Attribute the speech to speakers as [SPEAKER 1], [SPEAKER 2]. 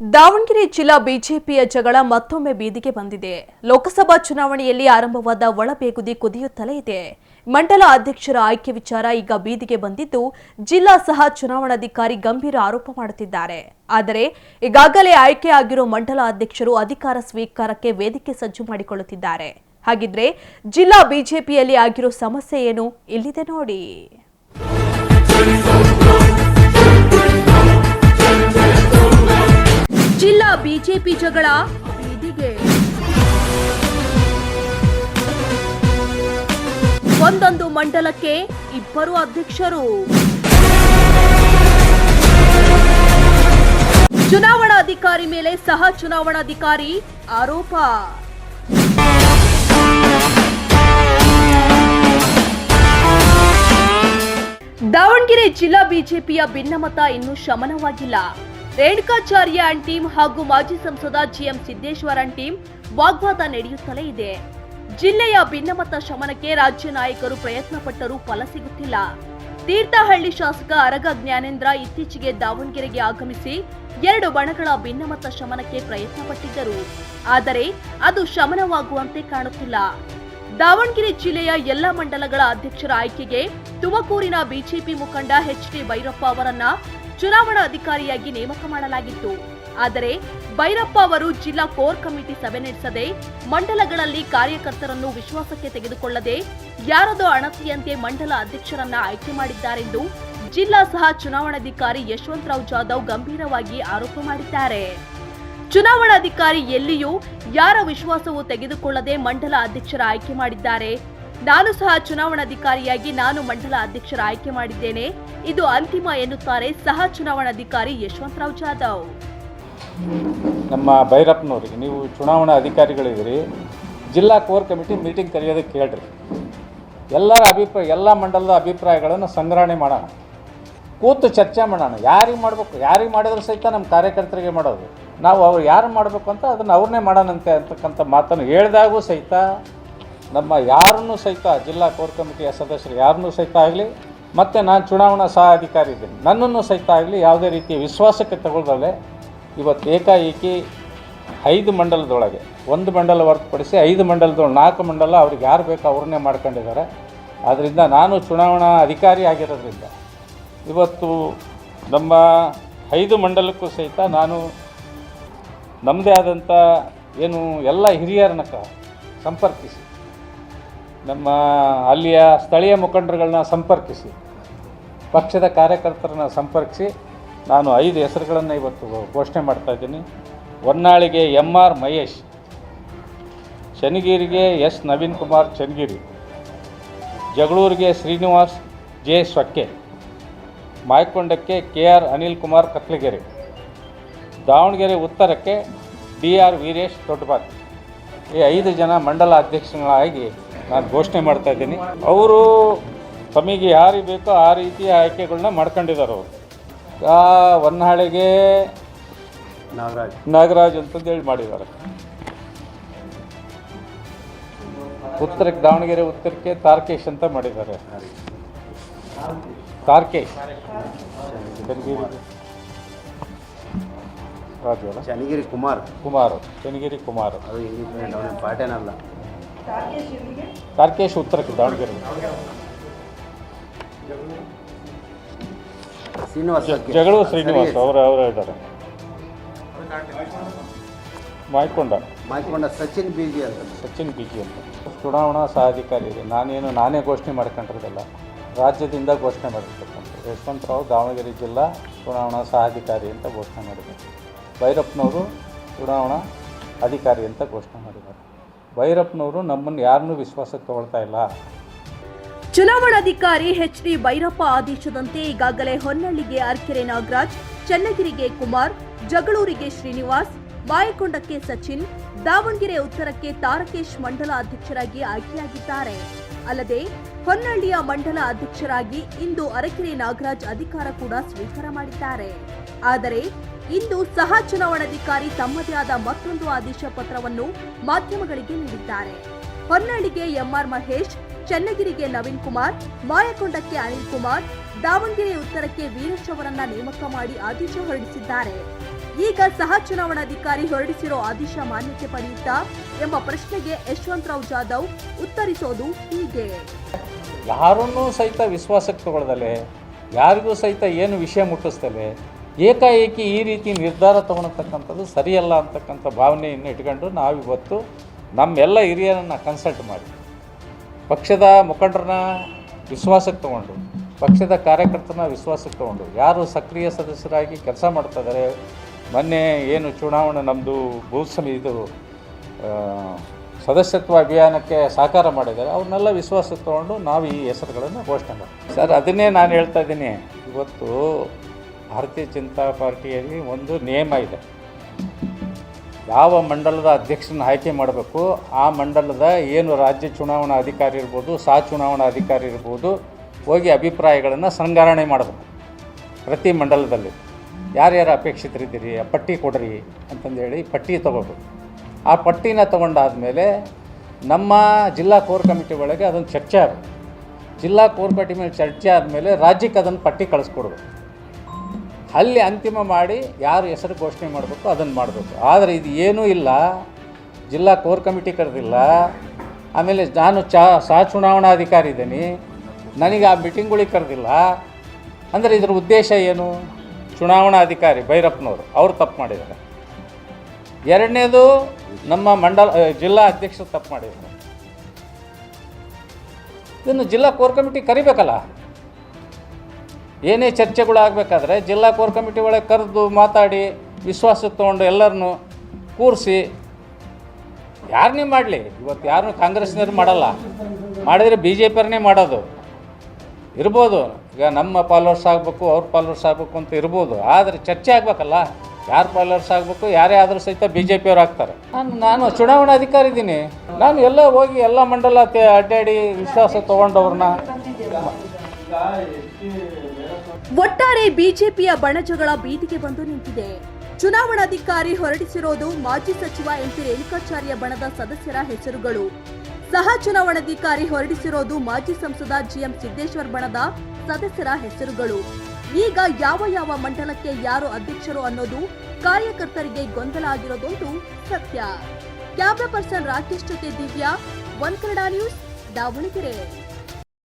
[SPEAKER 1] ದಾವಣಗೆರೆ ಜಿಲ್ಲಾ ಬಿಜೆಪಿಯ ಜಗಳ ಮತ್ತೊಮ್ಮೆ ಬೀದಿಗೆ ಬಂದಿದೆ. ಲೋಕಸಭಾ ಚುನಾವಣೆಯಲ್ಲಿ ಆರಂಭವಾದ ಒಳಬೇಗುದಿ ಕುದಿಯುತ್ತಲೇ ಇದೆ. ಮಂಡಲ ಅಧ್ಯಕ್ಷರ ಆಯ್ಕೆ ವಿಚಾರ ಈಗ ಬೀದಿಗೆ ಬಂದಿದ್ದು, ಜಿಲ್ಲಾ ಸಹ ಚುನಾವಣಾಧಿಕಾರಿ ಗಂಭೀರ ಆರೋಪ ಮಾಡುತ್ತಿದ್ದಾರೆ. ಆದರೆ, ಈಗಾಗಲೇ ಆಯ್ಕೆ ಆಗಿರೋ ಮಂಡಲ ಅಧ್ಯಕ್ಷರು ಅಧಿಕಾರ ಸ್ವೀಕಾರಕ್ಕೆ ವೇದಿಕೆ ಸಜ್ಜು ಮಾಡಿಕೊಳ್ಳುತ್ತಿದ್ದಾರೆ. ಹಾಗಿದ್ರೆ, ಜಿಲ್ಲಾ ಬಿಜೆಪಿಯಲ್ಲಿ ಆಗಿರೋ ಸಮಸ್ಯೆ ಏನು? ಇಲ್ಲಿದೆ ನೋಡಿ. ಬಿಜೆಪಿ ಜಗಳ ಬೀದಿಗೆ. ಒಂದೊಂದು ಮಂಡಲಕ್ಕೆ ಇಬ್ಬರು ಅಧ್ಯಕ್ಷರು. ಚುನಾವಣಾಧಿಕಾರಿ ಮೇಲೆ ಸಹ ಚುನಾವಣಾಧಿಕಾರಿ ಆರೋಪ. ದಾವಣಗೆರೆ ಜಿಲ್ಲಾ ಬಿಜೆಪಿಯ ಭಿನ್ನಮತ ಇನ್ನೂ ಶಮನವಾಗಿಲ್ಲ. ರೇಣುಕಾಚಾರ್ಯ ಅಂಡ್ ಟೀಮ್ ಹಾಗೂ ಮಾಜಿ ಸಂಸದ ಜಿಎಂ ಸಿದ್ದೇಶ್ವರ್ ಅಂಡ್ ಟೀಮ್ ವಾಗ್ವಾದ ನಡೆಯುತ್ತಲೇ ಇದೆ. ಜಿಲ್ಲೆಯ ಭಿನ್ನಮತ ಶಮನಕ್ಕೆ ರಾಜ್ಯ ನಾಯಕರು ಪ್ರಯತ್ನ ಪಟ್ಟರೂ ಫಲ ಸಿಗುತ್ತಿಲ್ಲ. ತೀರ್ಥಹಳ್ಳಿ ಶಾಸಕ ಅರಗ ಜ್ಞಾನೇಂದ್ರ ಇತ್ತೀಚೆಗೆ ದಾವಣಗೆರೆಗೆ ಆಗಮಿಸಿ ಎರಡು ಬಣಗಳ ಭಿನ್ನಮತ ಶಮನಕ್ಕೆ ಪ್ರಯತ್ನ ಪಟ್ಟಿದ್ದರು. ಆದರೆ ಅದು ಶಮನವಾಗುವಂತೆ ಕಾಣುತ್ತಿಲ್ಲ. ದಾವಣಗೆರೆ ಜಿಲ್ಲೆಯ ಎಲ್ಲ ಮಂಡಲಗಳ ಅಧ್ಯಕ್ಷರ ಆಯ್ಕೆಗೆ ತುಮಕೂರಿನ ಬಿಜೆಪಿ ಮುಖಂಡ ಎಚ್ ಡಿ ಭೈರಪ್ಪ ಅವರನ್ನ ಚುನಾವಣಾ ಅಧಿಕಾರಿಯಾಗಿ ನೇಮಕ ಮಾಡಲಾಗಿತ್ತು. ಆದರೆ ಭೈರಪ್ಪ ಅವರು ಜಿಲ್ಲಾ ಕೋರ್ ಕಮಿಟಿ ಸಭೆ ನಡೆಸದೆ ಮಂಡಲಗಳಲ್ಲಿ ಕಾರ್ಯಕರ್ತರನ್ನು ವಿಶ್ವಾಸಕ್ಕೆ ತೆಗೆದುಕೊಳ್ಳದೆ ಯಾರದೋ ಅಣತಿಯಂತೆ ಮಂಡಲ ಅಧ್ಯಕ್ಷರನ್ನ ಆಯ್ಕೆ ಮಾಡಿದ್ದಾರೆಂದು ಜಿಲ್ಲಾ ಸಹ ಚುನಾವಣಾಧಿಕಾರಿ ಯಶವಂತರಾವ್ ಜಾಧವ್ ಗಂಭೀರವಾಗಿ ಆರೋಪ ಮಾಡಿದ್ದಾರೆ. ಚುನಾವಣಾಧಿಕಾರಿ ಎಲ್ಲಿಯೂ ಯಾರ ವಿಶ್ವಾಸವೂ ತೆಗೆದುಕೊಳ್ಳದೆ ಮಂಡಲ ಅಧ್ಯಕ್ಷರ ಆಯ್ಕೆ ಮಾಡಿದ್ದಾರೆ. ನಾನು ಸಹ ಚುನಾವಣಾಧಿಕಾರಿಯಾಗಿ ನಾನು ಮಂಡಲ ಅಧ್ಯಕ್ಷರ ಆಯ್ಕೆ ಮಾಡಿದ್ದೇನೆ. ಇದು ಅಂತಿಮ ಎನ್ನುತ್ತಾರೆ ಸಹ ಚುನಾವಣಾಧಿಕಾರಿ ಯಶವಂತರಾವ್ ಜಾಧವ್.
[SPEAKER 2] ನಮ್ಮ ಭೈರಪ್ಪನವರಿಗೆ, ನೀವು ಚುನಾವಣಾ ಅಧಿಕಾರಿಗಳಿದ್ದೀರಿ. ಜಿಲ್ಲಾ ಕೋರ್ ಕಮಿಟಿ ಮೀಟಿಂಗ್ ಕರೆಯೋದಕ್ಕೆ ಕೇಳ್ರಿ ಎಲ್ಲರ ಅಭಿಪ್ರಾಯ, ಎಲ್ಲ ಮಂಡಲದ ಅಭಿಪ್ರಾಯಗಳನ್ನು ಸಂಗ್ರಹಣೆ ಮಾಡೋಣ. ಕೂತು ಚರ್ಚೆ ಮಾಡೋಣ. ಯಾರಿಗೆ ಮಾಡಬೇಕು, ಯಾರಿಗೆ ಮಾಡಿದ್ರು ಸಹಿತ ನಮ್ಮ ಕಾರ್ಯಕರ್ತರಿಗೆ ಮಾಡೋದು. ನಾವು ಅವ್ರು ಯಾರು ಮಾಡಬೇಕು ಅಂತ ಅದನ್ನು ಅವ್ರನ್ನೇ ಮಾಡೋಣಂತೆ ಅಂತಕ್ಕಂಥ ಮಾತನ್ನು ಹೇಳಿದಾಗೂ ಸಹಿತ ನಮ್ಮ ಯಾರನ್ನೂ ಸಹಿತ ಜಿಲ್ಲಾ ಕೋರ್ ಕಮಿಟಿಯ ಸದಸ್ಯರು ಯಾರನ್ನೂ ಸಹಿತ ಆಗಲಿ, ಮತ್ತು ನಾನು ಚುನಾವಣಾ ಸಹ ಅಧಿಕಾರಿ ಇದ್ದೀನಿ. ನನ್ನನ್ನು ಸಹಿತ ಆಗಲಿ ಯಾವುದೇ ರೀತಿಯ ವಿಶ್ವಾಸಕ್ಕೆ ತಗೊಳ್ದಲ್ಲೇ ಇವತ್ತು ಏಕಾಏಕಿ ಐದು ಮಂಡಲದೊಳಗೆ, ಒಂದು ಮಂಡಲ ಹೊರತುಪಡಿಸಿ ಐದು ಮಂಡಲದೊಳಗೆ, ನಾಲ್ಕು ಮಂಡಲ ಅವ್ರಿಗೆ ಯಾರು ಬೇಕೋ ಅವ್ರನ್ನೇ ಮಾಡ್ಕೊಂಡಿದ್ದಾರೆ. ಆದ್ದರಿಂದ ನಾನು ಚುನಾವಣಾ ಅಧಿಕಾರಿ ಆಗಿರೋದ್ರಿಂದ ಇವತ್ತು ನಮ್ಮ ಐದು ಮಂಡಲಕ್ಕೂ ಸಹಿತ ನಾನು ನಮ್ಮದೇ ಆದಂಥ ಏನು ಎಲ್ಲ ಹಿರಿಯರನ್ನ ಸಂಪರ್ಕಿಸಿ. ನಮ್ಮ ಅಲ್ಲಿಯ ಸ್ಥಳೀಯ ಮುಖಂಡರುಗಳನ್ನ ಸಂಪರ್ಕಿಸಿ, ಪಕ್ಷದ ಕಾರ್ಯಕರ್ತರನ್ನ ಸಂಪರ್ಕಿಸಿ ನಾನು ಐದು ಹೆಸರುಗಳನ್ನು ಇವತ್ತು ಘೋಷಣೆ ಮಾಡ್ತಾ ಇದ್ದೀನಿ. ಹೊನ್ನಾಳಿಗೆ ಎಂ ಆರ್ ಮಹೇಶ್, ಶನಿಗಿರಿಗೆ ಎಸ್. ನವೀನ್ ಕುಮಾರ್ ಚನ್ನಗಿರಿ, ಜಗಳೂರಿಗೆ ಶ್ರೀನಿವಾಸ್ ಜೆ. ಸೊಕ್ಕೆ, ಮಾಯಕೊಂಡಕ್ಕೆ ಕೆ. ಆರ್. ಅನಿಲ್ ಕುಮಾರ್ ಕತ್ಲಗೆರೆ, ದಾವಣಗೆರೆ ಉತ್ತರಕ್ಕೆ ಡಿ. ಆರ್. ವೀರೇಶ್ ದೊಡ್ಡಬಾತ್ ಈ ಐದು ಜನ ಮಂಡಲ ಅಧ್ಯಕ್ಷಗಳಾಗಿ ನಾನು ಘೋಷಣೆ ಮಾಡ್ತಾ ಇದ್ದೀನಿ. ಅವರು ತಮಗೆ ಯಾರಿಗೆ ಬೇಕೋ ಆ ರೀತಿಯ ಆಯ್ಕೆಗಳನ್ನ ಮಾಡ್ಕೊಂಡಿದ್ದಾರೆ ಅವರು. ಆ ಹೊನ್ನಾಳಿಗೆ
[SPEAKER 3] ನಾಗರಾಜ್.
[SPEAKER 2] ನಾಗರಾಜ್ ಅಂತಂದೇಳಿ ಮಾಡಿದ್ದಾರೆ. ಉತ್ತರಕ್ಕೆ ದಾವಣಗೆರೆ ಉತ್ತರಕ್ಕೆ ತಾರ್ಕೇಶ್ ಅಂತ ಮಾಡಿದ್ದಾರೆ. ತಾರ್ಕೇಶ್. ಚನ್ನಗಿರಿ.
[SPEAKER 3] ಕುಮಾರ್.
[SPEAKER 2] ಕುಮಾರ್ ಚನ್ನಗಿರಿ ಕುಮಾರ್.
[SPEAKER 3] ಅದು ಇಂಡಿಪೆಂಡೆಂಟ್
[SPEAKER 2] ತಾರ್ಕೇಶ್ ಉತ್ತರಕ್ಕೆ ದಾವಣಗೆರೆ.
[SPEAKER 3] ಶ್ರೀನಿವಾಸ
[SPEAKER 2] ಜಗಳೂರು ಶ್ರೀನಿವಾಸ್ ಅವರು ಅವರ ಇದ್ದಾರೆ. ಮಾಯ್ಕೊಂಡ.
[SPEAKER 3] ಮಾಯ್ಕೊಂಡ ಸಚಿನ್ ಬಿಜಿ ಅಂತ.
[SPEAKER 2] ಸಚಿನ್ ಬಿ ಜಿ ಅಂತ. ಚುನಾವಣಾ ಸಹಾಧಿಕಾರಿ ಇದೆ ನಾನೇನು ನಾನೇ ಘೋಷಣೆ ಮಾಡ್ಕೊಂಡಿರೋದಲ್ಲ. ರಾಜ್ಯದಿಂದ ಘೋಷಣೆ ಮಾಡಿರ್ತಕ್ಕಂಥ ಯಶವಂತರಾವ್ ದಾವಣಗೆರೆ ಜಿಲ್ಲಾ ಚುನಾವಣಾ ಸಹಾಧಿಕಾರಿ ಅಂತ ಘೋಷಣೆ ಮಾಡಿದ್ದಾರೆ. ಭೈರಪ್ಪನವರು ಚುನಾವಣಾ ಅಧಿಕಾರಿ ಅಂತ ಘೋಷಣೆ ಮಾಡಿದ್ದಾರೆ. ಭೈರಪ್ಪನವರು ನಮ್ಮನ್ನು ಯಾರನ್ನು ವಿಶ್ವಾಸಕ್ಕೆ ತಗೊಳ್ತಾ ಇಲ್ಲ.
[SPEAKER 1] ಚುನಾವಣಾಧಿಕಾರಿ ಎಚ್ ಡಿ ಭೈರಪ್ಪ ಆದೇಶದಂತೆ ಈಗಾಗಲೇ ಹೊನ್ನಳ್ಳಿಗೆ ಅರ್ಕೆರೆ ನಾಗರಾಜ್, ಚನ್ನಗಿರಿಗೆ ಕುಮಾರ್, ಜಗಳೂರಿಗೆ ಶ್ರೀನಿವಾಸ್ ಬಾಯಕೊಂಡಕ್ಕೆ ಸಚಿನ್, ದಾವಣಗೆರೆ ಉತ್ತರಕ್ಕೆ ತಾರಕೇಶ್ ಮಂಡಲ ಅಧ್ಯಕ್ಷರಾಗಿ ಆಯ್ಕೆಯಾಗಿದ್ದಾರೆ. ಅಲ್ಲದೆ ಹೊನ್ನಳ್ಳಿಯ ಮಂಡಲ ಅಧ್ಯಕ್ಷರಾಗಿ ಇಂದು ಅರಕೆರೆ ನಾಗರಾಜ್ ಅಧಿಕಾರ ಕೂಡ ಸ್ವೀಕಾರ ಮಾಡಿದ್ದಾರೆ. ಆದರೆ ಇಂದು ಸಹ ಚುನಾವಣಾಧಿಕಾರಿ ತಮ್ಮದೇ ಆದ ಮತ್ತೊಂದು ಆದೇಶ ಪತ್ರವನ್ನು ಮಾಧ್ಯಮಗಳಿಗೆ ನೀಡಿದ್ದಾರೆ. ಹೊನ್ನಳ್ಳಿಗೆ ಎಂಆರ್ ಮಹೇಶ್, ಚನ್ನಗಿರಿಗೆ ನವೀನ್ ಕುಮಾರ್, ಮಾಯಕೊಂಡಕ್ಕೆ ಅನಿಲ್ ಕುಮಾರ್, ದಾವಣಗೆರೆ ಉತ್ತರಕ್ಕೆ ವೀರೇಶ್ ಅವರನ್ನ ನೇಮಕ ಮಾಡಿ ಆದೇಶ ಹೊರಡಿಸಿದ್ದಾರೆ. ಈಗ ಸಹ ಚುನಾವಣಾಧಿಕಾರಿ ಹೊರಡಿಸಿರೋ ಆದೇಶ ಮಾನ್ಯತೆ ಪಡೆಯುತ್ತಾ ಎಂಬ ಪ್ರಶ್ನೆಗೆ ಯಶವಂತರಾವ್ ಜಾಧವ್ ಉತ್ತರಿಸೋದು ಹೀಗೆ.
[SPEAKER 2] ಯಾರನ್ನೂ ಸಹಿತ ವಿಶ್ವಾಸಕ್ಕೆ ತಗೊಳ್ದಲೆ ಯಾರಿಗೂ ಸಹಿತ ಏನು ವಿಷಯ ಮುಟ್ಟಿಸ್ತಲೆ ಏಕಾಏಕಿ ಈ ರೀತಿ ನಿರ್ಧಾರ ತೊಗೊಳತಕ್ಕಂಥದ್ದು ಸರಿಯಲ್ಲ ಅಂತಕ್ಕಂಥ ಭಾವನೆಯನ್ನು ಇಟ್ಕೊಂಡು ನಾವಿವತ್ತು ನಮ್ಮೆಲ್ಲ ಹಿರಿಯರನ್ನು ಕನ್ಸಲ್ಟ್ ಮಾಡಿ. ಪಕ್ಷದ ಮುಖಂಡರನ್ನ ವಿಶ್ವಾಸಕ್ಕೆ ತಗೊಂಡು, ಪಕ್ಷದ ಕಾರ್ಯಕರ್ತರನ್ನ ವಿಶ್ವಾಸಕ್ಕೆ ತಗೊಂಡು, ಯಾರು ಸಕ್ರಿಯ ಸದಸ್ಯರಾಗಿ ಕೆಲಸ ಮಾಡ್ತಾ ಇದ್ದಾರೆ ಮೊನ್ನೆ ಏನು ಚುನಾವಣೆ ನಮ್ಮದು ಭೂ ಸಮಿತಿ ಇದು ಸದಸ್ಯತ್ವ ಅಭಿಯಾನಕ್ಕೆ ಸಹಕಾರ ಮಾಡಿದ್ದಾರೆ, ಅವ್ರನ್ನೆಲ್ಲ ವಿಶ್ವಾಸಕ್ಕೆ ತಗೊಂಡು ನಾವು ಈ ಹೆಸರುಗಳನ್ನು ಘೋಷಣೆ ಮಾಡಿ ಸರ್, ಅದನ್ನೇ ನಾನು ಹೇಳ್ತಾ ಇದ್ದೀನಿ. ಇವತ್ತು ಭಾರತೀಯ ಜನತಾ ಪಾರ್ಟಿಯಲ್ಲಿ ಒಂದು ನಿಯಮ ಇದೆ. ಯಾವ ಮಂಡಲದ ಅಧ್ಯಕ್ಷನ ಆಯ್ಕೆ ಮಾಡಬೇಕು, ಆ ಮಂಡಲದ ಏನು ರಾಜ್ಯ ಚುನಾವಣಾ ಅಧಿಕಾರಿ ಇರ್ಬೋದು ಸಹ ಚುನಾವಣಾ ಅಧಿಕಾರಿ ಇರ್ಬೋದು, ಹೋಗಿ ಅಭಿಪ್ರಾಯಗಳನ್ನು ಸಂಗ್ರಹಣೆ ಮಾಡಬೇಕು ಪ್ರತಿ ಮಂಡಲದಲ್ಲಿ. ಯಾರ್ಯಾರು ಅಪೇಕ್ಷಿತರಿದ್ದೀರಿ, ಆ ಪಟ್ಟಿ ಕೊಡ್ರಿ ಅಂತಂದೇಳಿ ಪಟ್ಟಿ ತೊಗೋಬೇಕು. ಆ ಪಟ್ಟಿನ ತೊಗೊಂಡಾದ್ಮೇಲೆ ನಮ್ಮ ಜಿಲ್ಲಾ ಕೋರ್ ಕಮಿಟಿ ಒಳಗೆ ಅದೊಂದು ಚರ್ಚೆ ಆಗಬೇಕು. ಜಿಲ್ಲಾ ಕೋರ್ ಕಮಿಟಿ ಮೇಲೆ ಚರ್ಚೆ ಆದಮೇಲೆ ರಾಜ್ಯಕ್ಕೆ ಅದನ್ನು ಪಟ್ಟಿ ಕಳಿಸ್ಕೊಡ್ಬೇಕು. ಅಲ್ಲಿ ಅಂತಿಮ ಮಾಡಿ ಯಾರು ಹೆಸರು ಘೋಷಣೆ ಮಾಡಬೇಕು ಅದನ್ನು ಮಾಡಬೇಕು. ಆದರೆ ಇದು ಏನೂ ಇಲ್ಲ. ಜಿಲ್ಲಾ ಕೋರ್ ಕಮಿಟಿ ಕರೆದಿಲ್ಲ. ಆಮೇಲೆ ನಾನು ಚಾ, ಸಹ ಚುನಾವಣಾಧಿಕಾರಿ ಇದ್ದೀನಿ. ನನಗೆ ಆ ಮೀಟಿಂಗ್ಗಳಿಗೆ ಕರೆದಿಲ್ಲ. ಅಂದರೆ ಇದ್ರ ಉದ್ದೇಶ ಏನು? ಚುನಾವಣಾ ಅಧಿಕಾರಿ ಭೈರಪ್ಪನವರು, ಅವರು ತಪ್ಪು ಮಾಡಿದ್ದಾರೆ. ಎರಡನೇದು ನಮ್ಮ ಮಂಡಲ ಜಿಲ್ಲಾ ಅಧ್ಯಕ್ಷರು ತಪ್ಪು ಮಾಡಿದ್ದಾರೆ. ಇದನ್ನು ಜಿಲ್ಲಾ ಕೋರ್ ಕಮಿಟಿ ಕರಿಬೇಕಲ್ಲ? ಏನೇ ಚರ್ಚೆಗಳು ಆಗಬೇಕಾದ್ರೆ ಜಿಲ್ಲಾ ಕೋರ್ ಕಮಿಟಿ ಒಳಗೆ ಕರೆದು ಮಾತಾಡಿ ವಿಶ್ವಾಸಕ್ಕೆ ತೊಗೊಂಡು ಎಲ್ಲರನ್ನು ಕೂರಿಸಿ. ಯಾರನ್ನೇ ಮಾಡಲಿ, ಇವತ್ತು ಯಾರನ್ನೂ ಕಾಂಗ್ರೆಸ್ನವ್ರು ಮಾಡಲ್ಲ. ಮಾಡಿದರೆ ಬಿ ಜೆ ಪಿಯವ್ರನ್ನೇ ಮಾಡೋದು. ಇರ್ಬೋದು. ಈಗ ನಮ್ಮ ಫಾಲೋವರ್ಸ್ ಆಗಬೇಕು, ಅವ್ರ ಫಾಲೋವರ್ಸ್ ಆಗಬೇಕು ಅಂತ ಇರ್ಬೋದು. ಆದರೆ ಚರ್ಚೆ ಆಗಬೇಕಲ್ಲ. ಯಾರು ಫಾಲೋವರ್ಸ್ ಆಗಬೇಕು, ಯಾರೇ ಆದರೂ ಸಹಿತ ಬಿ ಜೆ ಪಿಯವ್ರು ಆಗ್ತಾರೆ. ನಾನು ನಾನು ಚುನಾವಣಾಧಿಕಾರಿ ಇದ್ದೀನಿ. ನಾನು ಎಲ್ಲ ಹೋಗಿ ಎಲ್ಲ ಮಂಡಲ ಅಡ್ಡಾಡಿ ವಿಶ್ವಾಸ ತೊಗೊಂಡವ್ರನ್ನ.
[SPEAKER 1] ಒಟ್ಟಾರೆ ಬಿಜೆಪಿಯ ಬಣಜಗಳ ಬೀದಿಗೆ ಬಂದು ನಿಂತಿದೆ. ಚುನಾವಣಾಧಿಕಾರಿ ಹೊರಡಿಸಿರೋದು ಮಾಜಿ ಸಚಿವ ಎಂಪಿ ರೇಣುಕಾಚಾರ್ಯ ಬಣದ ಸದಸ್ಯರ ಹೆಸರುಗಳು. ಸಹ ಚುನಾವಣಾಧಿಕಾರಿ ಹೊರಡಿಸಿರೋದು ಮಾಜಿ ಸಂಸದ ಜಿಎಂ ಸಿದ್ದೇಶ್ವರ್ ಬಣದ ಸದಸ್ಯರ ಹೆಸರುಗಳು. ಈಗ ಯಾವ ಯಾವ ಮಂಡಲಕ್ಕೆ ಯಾರು ಅಧ್ಯಕ್ಷರು ಅನ್ನೋದು ಕಾರ್ಯಕರ್ತರಿಗೆ ಗೊಂದಲ ಆಗಿರೋದೊಂದು ಸತ್ಯ. ಕ್ಯಾಮ್ರಾ ಪರ್ಸನ್ ರಾಕೇಶ್ ಜೊತೆ ದಿವ್ಯಾ, ಒನ್ ಕನ್ನಡ ನ್ಯೂಸ್, ದಾವಣಗೆರೆ.